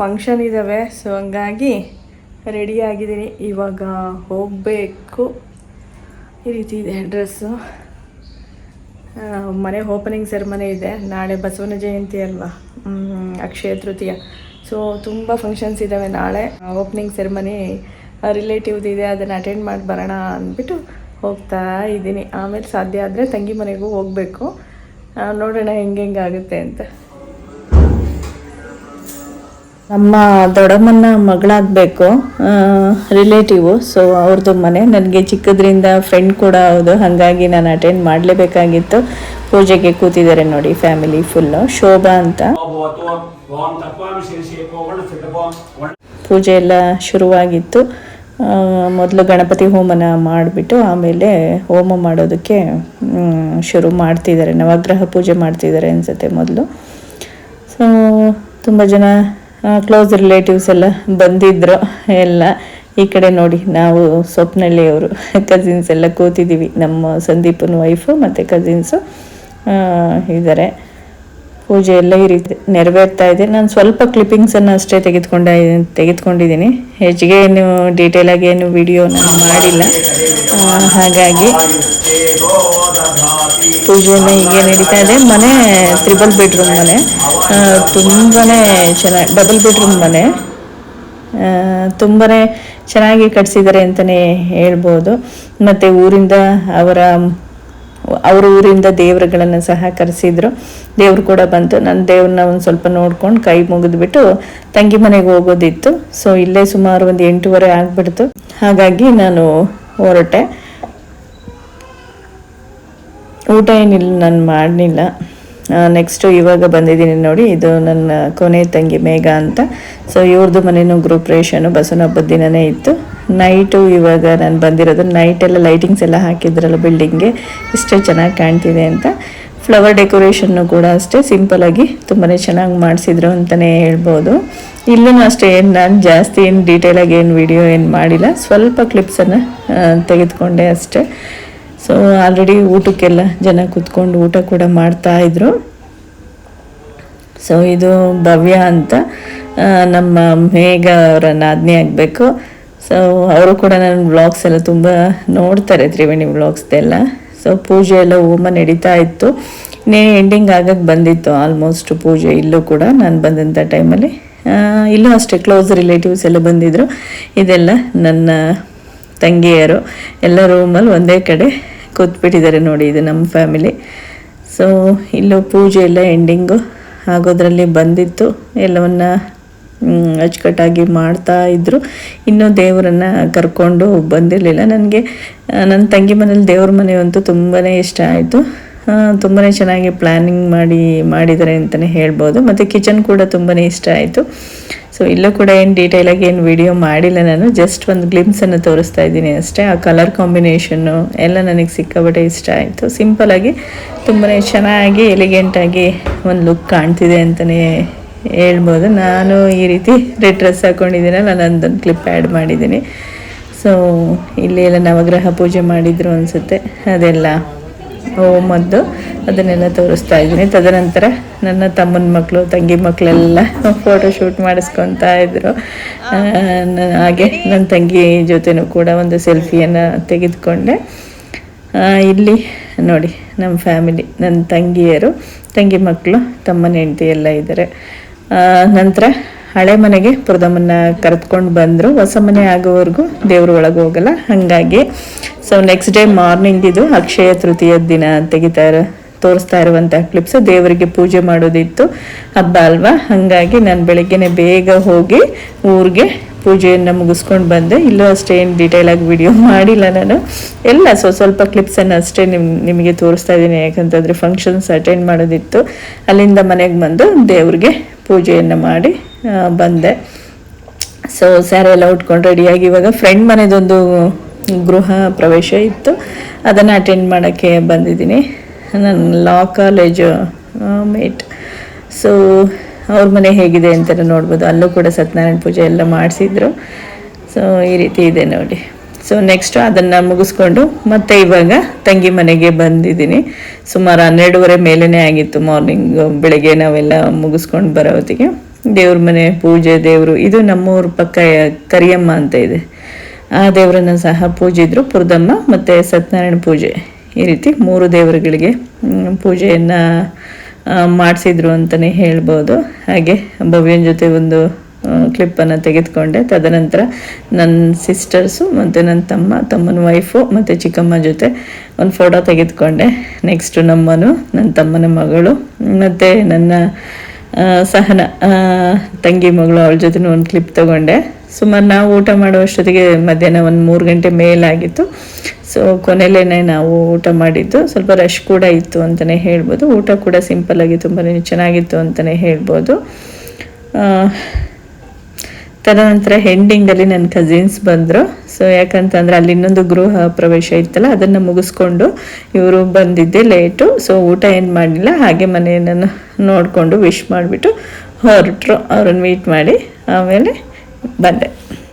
Function ಇದ್ದಾವೆ so ಹಂಗಾಗಿ ready ಆಗಿದ್ದೀನಿ. ಇವಾಗ ಹೋಗಬೇಕು. ಈ ರೀತಿ ಇದೆ ಡ್ರೆಸ್ಸು ಮನೆ ಓಪನಿಂಗ್ ಸೆರೆಮನೆ ಇದೆ. ನಾಳೆ ಬಸವನ ಜಯಂತಿ ಅಲ್ವಾ? ಅಕ್ಷಯ ತೃತೀಯ. ಸೊ ತುಂಬ ಫಂಕ್ಷನ್ಸ್ ಇದ್ದಾವೆ ನಾಳೆ. ಓಪನಿಂಗ್ ಸೆರೆಮನಿ ರಿಲೇಟಿವ್ದು ಇದೆ, ಅದನ್ನು ಅಟೆಂಡ್ ಮಾಡಿ ಬರೋಣ ಅಂದ್ಬಿಟ್ಟು ಹೋಗ್ತಾ ಇದ್ದೀನಿ. ಆಮೇಲೆ ಸಾಧ್ಯ ಆದರೆ ತಂಗಿ ಮನೆಗೂ ಹೋಗಬೇಕು. ನೋಡೋಣ ಹೆಂಗೆ ಹೆಂಗೆ ಆಗುತ್ತೆ ಅಂತ. ನಮ್ಮ ದೊಡ್ಡಮ್ಮನ ಮಗಳಾಗಬೇಕು ರಿಲೇಟಿವು ಸೊ ಅವ್ರದ್ದು ಮನೆ. ನನಗೆ ಚಿಕ್ಕದ್ರಿಂದ ಫ್ರೆಂಡ್ ಕೂಡ ಹೌದು. ಹಾಗಾಗಿ ನಾನು ಅಟೆಂಡ್ ಮಾಡಲೇಬೇಕಾಗಿತ್ತು. ಪೂಜೆಗೆ ಕೂತಿದ್ದಾರೆ ನೋಡಿ ಫ್ಯಾಮಿಲಿ ಫುಲ್ಲು ಶೋಭಾ ಅಂತ. ಪೂಜೆ ಎಲ್ಲ ಶುರುವಾಗಿತ್ತು. ಮೊದಲು ಗಣಪತಿ ಹೋಮನ ಮಾಡಿಬಿಟ್ಟು ಆಮೇಲೆ ಹೋಮ ಮಾಡೋದಕ್ಕೆ ಶುರು ಮಾಡ್ತಿದ್ದಾರೆ. ನವಗ್ರಹ ಪೂಜೆ ಮಾಡ್ತಿದ್ದಾರೆ ಅನಿಸುತ್ತೆ ಮೊದಲು. ಸೊ ತುಂಬ ಜನ ಕ್ಲೋಸ್ ರಿಲೇಟಿವ್ಸ್ ಎಲ್ಲ ಬಂದಿದ್ದರು ಎಲ್ಲ ಈ ಕಡೆ ನೋಡಿ, ನಾವು ಸ್ವಪ್ನಳ್ಳಿ ಅವರು ಕಸಿನ್ಸ್ ಎಲ್ಲ ಕೂತಿದ್ದೀವಿ. ನಮ್ಮ ಸಂದೀಪನ ವೈಫು ಮತ್ತು ಕಸಿನ್ಸು ಇದ್ದಾರೆ. ಪೂಜೆ ಎಲ್ಲ ಈ ರೀತಿ ನೆರವೇರ್ತಾ ಇದೆ. ನಾನು ಸ್ವಲ್ಪ ಕ್ಲಿಪ್ಪಿಂಗ್ಸನ್ನು ಅಷ್ಟೇ ತೆಗೆದುಕೊಂಡ, ತೆಗೆದುಕೊಂಡಿದ್ದೀನಿ. ಹೆಚ್ಚಿಗೆ ಏನು ಡೀಟೇಲ್ ಆಗಿ ಏನು ವಿಡಿಯೋ ನಾನು ಮಾಡಿಲ್ಲ. ಹಾಗಾಗಿ ಪೂಜೆಯನ್ನು ಹೀಗೆ ನಡೀತಾ ಇದೆ. ಮನೆ ತ್ರಿಬಲ್ ಬೆಡ್ರೂಮ್ ಮನೆ. ತುಂಬಾ ಚೆನ್ನಾಗಿ ಡಬಲ್ ಬೆಡ್ರೂಮ್ ಮನೆ ತುಂಬಾ ಚೆನ್ನಾಗಿ ಕಟ್ಸಿದ್ದಾರೆ ಅಂತಲೇ ಹೇಳ್ಬೋದು. ಮತ್ತು ಊರಿಂದ ಅವರ, ಅವ್ರ ಊರಿಂದ ದೇವರುಗಳನ್ನು ಸಹ ಕರೆಸಿದ್ರು. ದೇವ್ರು ಕೂಡ ಬಂತು. ನನ್ನ ದೇವ್ರನ್ನ ಒಂದು ಸ್ವಲ್ಪ ನೋಡ್ಕೊಂಡು ಕೈ ಮುಗಿದ್ಬಿಟ್ಟು ತಂಗಿ ಮನೆಗೆ ಹೋಗೋದಿತ್ತು. ಸೊ ಇಲ್ಲೇ ಸುಮಾರು ಒಂದು ಎಂಟೂವರೆ ಆಗ್ಬಿಡ್ತು. ಹಾಗಾಗಿ ನಾನು ಹೊರಟೆ. ಊಟ ಏನಿಲ್ಲ, ನಾನು ಮಾಡಲಿಲ್ಲ. ನೆಕ್ಸ್ಟು ಇವಾಗ ಬಂದಿದ್ದೀನಿ ನೋಡಿ, ಇದು ನನ್ನ ಕೊನೆ ತಂಗಿ ಮೇಘ ಅಂತ. ಸೊ ಇವ್ರದ್ದು ಮನೇನು ರೇಷನು ಬಸವನ ಹಬ್ಬದ ದಿನನೇ ಇತ್ತು. ನೈಟು ಇವಾಗ ನಾನು ಬಂದಿರೋದು ನೈಟೆಲ್ಲ ಲೈಟಿಂಗ್ಸ್ ಎಲ್ಲ ಹಾಕಿದ್ರಲ್ಲ ಬಿಲ್ಡಿಂಗ್ಗೆ ಇಷ್ಟೇ ಚೆನ್ನಾಗಿ ಕಾಣ್ತಿದೆ ಅಂತ. ಫ್ಲವರ್ ಡೆಕೋರೇಷನ್ನು ಕೂಡ ಅಷ್ಟೇ ಸಿಂಪಲಾಗಿ ತುಂಬಾ ಚೆನ್ನಾಗಿ ಮಾಡಿಸಿದ್ರು ಅಂತಲೇ ಹೇಳ್ಬೋದು. ಇಲ್ಲೂ ಅಷ್ಟೇ, ಏನು ನಾನು ಜಾಸ್ತಿ ಏನು ಡೀಟೇಲಾಗಿ ಏನು ವಿಡಿಯೋ ಏನು ಮಾಡಿಲ್ಲ, ಸ್ವಲ್ಪ ಕ್ಲಿಪ್ಸನ್ನು ತೆಗೆದುಕೊಂಡೆ ಅಷ್ಟೇ. ಸೊ ಆಲ್ರೆಡಿ ಊಟಕ್ಕೆಲ್ಲ ಜನ ಕೂತ್ಕೊಂಡು ಊಟ ಕೂಡ ಮಾಡ್ತಾ ಇದ್ರು. ಸೊ ಇದು ಭವ್ಯ ಅಂತ ನಮ್ಮ ಮೇಘ ಅವರ ನಾದ್ನಿ ಆಗಬೇಕು. ಸೊ ಅವರು ಕೂಡ ನನ್ನ ವ್ಲಾಗ್ಸ್ ಎಲ್ಲ ತುಂಬ ನೋಡ್ತಾರೆ, ತ್ರಿವೇಣಿ ವ್ಲಾಗ್ಸ್ದೆಲ್ಲ ಸೊ ಪೂಜೆ ಎಲ್ಲ ಹೋಮ ನಡೀತಾ ಇತ್ತು. ಇನ್ನೇ ಎಂಡಿಂಗ್ ಆಗಕ್ಕೆ ಬಂದಿತ್ತು ಆಲ್ಮೋಸ್ಟ್ ಪೂಜೆ ಇಲ್ಲೂ ಕೂಡ. ನಾನು ಬಂದಂಥ ಟೈಮಲ್ಲಿ ಇಲ್ಲೂ ಅಷ್ಟೇ ಕ್ಲೋಸ್ ರಿಲೇಟಿವ್ಸ್ ಎಲ್ಲ ಬಂದಿದ್ದರು ಇದೆಲ್ಲ ನನ್ನ ತಂಗಿಯರು ಎಲ್ಲ ರೂಮಲ್ಲಿ ಒಂದೇ ಕಡೆ ಕೂತ್ಬಿಟ್ಟಿದ್ದಾರೆ ನೋಡಿ ಇದು ನಮ್ಮ ಫ್ಯಾಮಿಲಿ ಸೊ ಇಲ್ಲೂ ಪೂಜೆ ಎಲ್ಲ ಎಂಡಿಂಗು ಆಗೋದ್ರಲ್ಲಿ ಬಂದಿತ್ತು. ಎಲ್ಲವನ್ನ ಅಚ್ಚುಕಟ್ಟಾಗಿ ಮಾಡ್ತಾ ಇದ್ದರು ಇನ್ನೂ ದೇವರನ್ನು ಕರ್ಕೊಂಡು ಬಂದಿರಲಿಲ್ಲ. ನನಗೆ ನನ್ನ ತಂಗಿ ಮನೇಲಿ ದೇವ್ರ ಮನೆ ಅಂತೂ ತುಂಬಾ ಇಷ್ಟ ಆಯಿತು. ತುಂಬಾ ಚೆನ್ನಾಗಿ ಪ್ಲ್ಯಾನಿಂಗ್ ಮಾಡಿ ಮಾಡಿದ್ದಾರೆ ಅಂತಲೇ ಹೇಳ್ಬೋದು. ಮತ್ತು ಕಿಚನ್ ಕೂಡ ತುಂಬಾ ಇಷ್ಟ ಆಯಿತು. ಸೊ ಇಲ್ಲೂ ಕೂಡ ಏನು ಡೀಟೇಲಾಗಿ ಏನು ವಿಡಿಯೋ ಮಾಡಿಲ್ಲ ನಾನು ಜಸ್ಟ್ ಒಂದು ಗ್ಲಿಮ್ಸನ್ನು ತೋರಿಸ್ತಾ ಇದ್ದೀನಿ ಅಷ್ಟೇ. ಆ ಕಲರ್ ಕಾಂಬಿನೇಷನ್ನು ಎಲ್ಲ ನನಗೆ ಸಿಕ್ಕಾಪಟ್ಟೆ ಇಷ್ಟ ಆಯಿತು. ಸಿಂಪಲಾಗಿ ತುಂಬಾ ಚೆನ್ನಾಗಿ ಎಲಿಗೆಂಟಾಗಿ ಒಂದು ಲುಕ್ ಕಾಣ್ತಿದೆ ಅಂತಲೇ ಹೇಳ್ಬೋದು. ನಾನು ಈ ರೀತಿ ರೆಡ್ ಡ್ರೆಸ್ ಹಾಕ್ಕೊಂಡಿದ್ದೀನಲ್ಲ ನಂದೊಂದು ಕ್ಲಿಪ್ ಆ್ಯಡ್ ಮಾಡಿದ್ದೀನಿ. ಸೊ ಇಲ್ಲಿ ಎಲ್ಲ ನವಗ್ರಹ ಪೂಜೆ ಮಾಡಿದ್ರು ಅನಿಸುತ್ತೆ. ಅದೆಲ್ಲ ಹೋಮದ್ದು ಅದನ್ನೆಲ್ಲ ತೋರಿಸ್ತಾ ಇದ್ದೀನಿ. ತದನಂತರ ನನ್ನ ತಮ್ಮನ ಮಕ್ಕಳು ತಂಗಿ ಮಕ್ಕಳೆಲ್ಲ ಫೋಟೋ ಶೂಟ್ ಮಾಡಿಸ್ಕೊತಾ ಇದ್ರು. ಹಾಗೆ ನನ್ನ ತಂಗಿ ಜೊತೆನೂ ಕೂಡ ಒಂದು ಸೆಲ್ಫಿಯನ್ನು ತೆಗೆದುಕೊಂಡೆ. ಇಲ್ಲಿ ನೋಡಿ ನಮ್ಮ ಫ್ಯಾಮಿಲಿ ನನ್ನ ತಂಗಿಯರು, ತಂಗಿ ಮಕ್ಕಳು ತಮ್ಮನ ಹೆಂಡತಿ ಎಲ್ಲ ಇದ್ದಾರೆ ನಂತರ ಹಳೆ ಮನೆಗೆ ಪ್ರದಮ್ಮನ ಕರೆದುಕೊಂಡು ಬಂದರು. ಹೊಸ ಮನೆ ಆಗೋವರೆಗೂ ದೇವ್ರ ಒಳಗೆ ಹೋಗಲ್ಲ. ಹಾಗಾಗಿ ಸೊ ನೆಕ್ಸ್ಟ್ ಡೇ ಮಾರ್ನಿಂಗ್ ಇದು ಅಕ್ಷಯ ತೃತೀಯ ದಿನ ತೆಗಿತಾ ಇರೋ, ತೋರಿಸ್ತಾ ಇರುವಂಥ ಕ್ಲಿಪ್ಸ್ ದೇವರಿಗೆ ಪೂಜೆ ಮಾಡೋದಿತ್ತು, ಹಬ್ಬ ಅಲ್ವಾ? ಹಾಗಾಗಿ ನಾನು ಬೆಳಗ್ಗೆನೆ ಬೇಗ ಹೋಗಿ ಊರಿಗೆ ಪೂಜೆಯನ್ನು ಮುಗಿಸ್ಕೊಂಡು ಬಂದೆ. ಇಲ್ಲೂ ಅಷ್ಟೇ ಏನು ಆಗಿ ವಿಡಿಯೋ ಮಾಡಿಲ್ಲ ನಾನು. ಎಲ್ಲ ಸೊ ಸ್ವಲ್ಪ ಕ್ಲಿಪ್ಸನ್ನು ಅಷ್ಟೇ ನಿಮ್, ನಿಮಗೆ ತೋರಿಸ್ತಾ ಇದ್ದೀನಿ. ಯಾಕಂತಂದರೆ ಫಂಕ್ಷನ್ಸ್ ಅಟೆಂಡ್ ಮಾಡೋದಿತ್ತು. ಅಲ್ಲಿಂದ ಮನೆಗೆ ಬಂದು ದೇವ್ರಿಗೆ ಪೂಜೆಯನ್ನು ಮಾಡಿ ಬಂದೆ. ಸೊ ಸ್ಯಾರಿ ಎಲ್ಲ ಉಟ್ಕೊಂಡು ರೆಡಿಯಾಗಿ ಇವಾಗ ಫ್ರೆಂಡ್ ಮನೆದೊಂದು ಗೃಹ ಪ್ರವೇಶ ಇತ್ತು. ಅದನ್ನು ಅಟೆಂಡ್ ಮಾಡೋಕ್ಕೆ ಬಂದಿದ್ದೀನಿ. ನನ್ನ ಲಾ ಕಾಲೇಜು ಮೇಟ್ ಸೊ ಅವ್ರ ಮನೆ ಹೇಗಿದೆ ಅಂತ ನೋಡ್ಬೋದು. ಅಲ್ಲೂ ಕೂಡ ಸತ್ಯನಾರಾಯಣ ಪೂಜೆ ಎಲ್ಲ ಮಾಡಿಸಿದ್ರು. ಸೊ ಈ ರೀತಿ ಇದೆ ನೋಡಿ. ಸೊ ನೆಕ್ಸ್ಟು ಅದನ್ನು ಮುಗಿಸ್ಕೊಂಡು ಮತ್ತೆ ಇವಾಗ ತಂಗಿ ಮನೆಗೆ ಬಂದಿದ್ದೀನಿ. ಸುಮಾರು ಹನ್ನೆರಡುವರೆ ಮೇಲೇ ಆಗಿತ್ತು ಮಾರ್ನಿಂಗ್ ಬೆಳಗ್ಗೆ ನಾವೆಲ್ಲ ಮುಗಿಸ್ಕೊಂಡು ಬರೋ ಹೊತ್ತಿಗೆ ದೇವ್ರ ಮನೆ, ಪೂಜೆ, ದೇವರು, ಇದು ನಮ್ಮೂರ ಪಕ್ಕ ಕರಿಯಮ್ಮ ಅಂತ ಇದೆ. ಆ ದೇವರನ್ನು ಸಹ ಪೂಜಿದ್ರು ಪುರದಮ್ಮ ಮತ್ತು ಸತ್ಯನಾರಾಯಣ ಪೂಜೆ. ಈ ರೀತಿ ಮೂರು ದೇವರುಗಳಿಗೆ ಪೂಜೆಯನ್ನು ಮಾಡಿಸಿದ್ರು ಅಂತಲೇ ಹೇಳ್ಬೋದು. ಹಾಗೆ ಭವ್ಯನ ಜೊತೆ ಒಂದು ಕ್ಲಿಪ್ಪನ್ನು ತೆಗೆದುಕೊಂಡೆ. ತದನಂತರ ನನ್ನ ಸಿಸ್ಟರ್ಸು ಮತ್ತು ನನ್ನ ತಮ್ಮ, ತಮ್ಮನ ವೈಫು ಮತ್ತು ಚಿಕ್ಕಮ್ಮ ಜೊತೆ ಒಂದು ಫೋಟೋ ತೆಗೆದುಕೊಂಡೆ. ನೆಕ್ಸ್ಟು ನಮ್ಮನು ನನ್ನ ತಮ್ಮನ ಮಗಳು, ಮತ್ತು ನನ್ನ ಸಹನ ತಂಗಿ ಮಗಳು ಅವಳ ಜೊತೆ ಒಂದು ಕ್ಲಿಪ್ ತೊಗೊಂಡೆ. ಸುಮಾರು ನಾವು ಊಟ ಮಾಡುವಷ್ಟೊತ್ತಿಗೆ ಮಧ್ಯಾಹ್ನ ಒಂದು ಮೂರು ಗಂಟೆ ಮೇಲಾಗಿತ್ತು. ಸೊ ಕೊನೆಯಲ್ಲೇ ನಾವು ಊಟ ಮಾಡಿದ್ದು. ಸ್ವಲ್ಪ ರಶ್ ಕೂಡ ಇತ್ತು ಅಂತಲೇ ಹೇಳ್ಬೋದು. ಊಟ ಕೂಡ ಸಿಂಪಲ್ ಆಗಿ ತುಂಬಾ ಚೆನ್ನಾಗಿತ್ತು ಅಂತಲೇ ಹೇಳ್ಬೋದು. ತದನಂತರ ಹೆಂಡಿಂಗಲ್ಲಿ ನನ್ನ ಕಸಿನ್ಸ್ ಬಂದರು. ಸೊ ಯಾಕಂತಂದರೆ ಅಲ್ಲಿ ಇನ್ನೊಂದು ಗೃಹ ಪ್ರವೇಶ ಇತ್ತಲ್ಲ, ಅದನ್ನು ಮುಗಿಸ್ಕೊಂಡು ಇವರು ಬಂದಿದ್ದೆ ಲೇಟು ಸೊ ಊಟ ಏನು ಮಾಡಲಿಲ್ಲ, ಹಾಗೆ ಮನೆಯನ್ನು ನೋಡಿಕೊಂಡು ವಿಶ್ ಮಾಡಿಬಿಟ್ಟು ಹೊರಟರು. ಅವ್ರನ್ನ ಮೀಟ್ ಮಾಡಿ, ಆಮೇಲೆ ಬಂದೆ.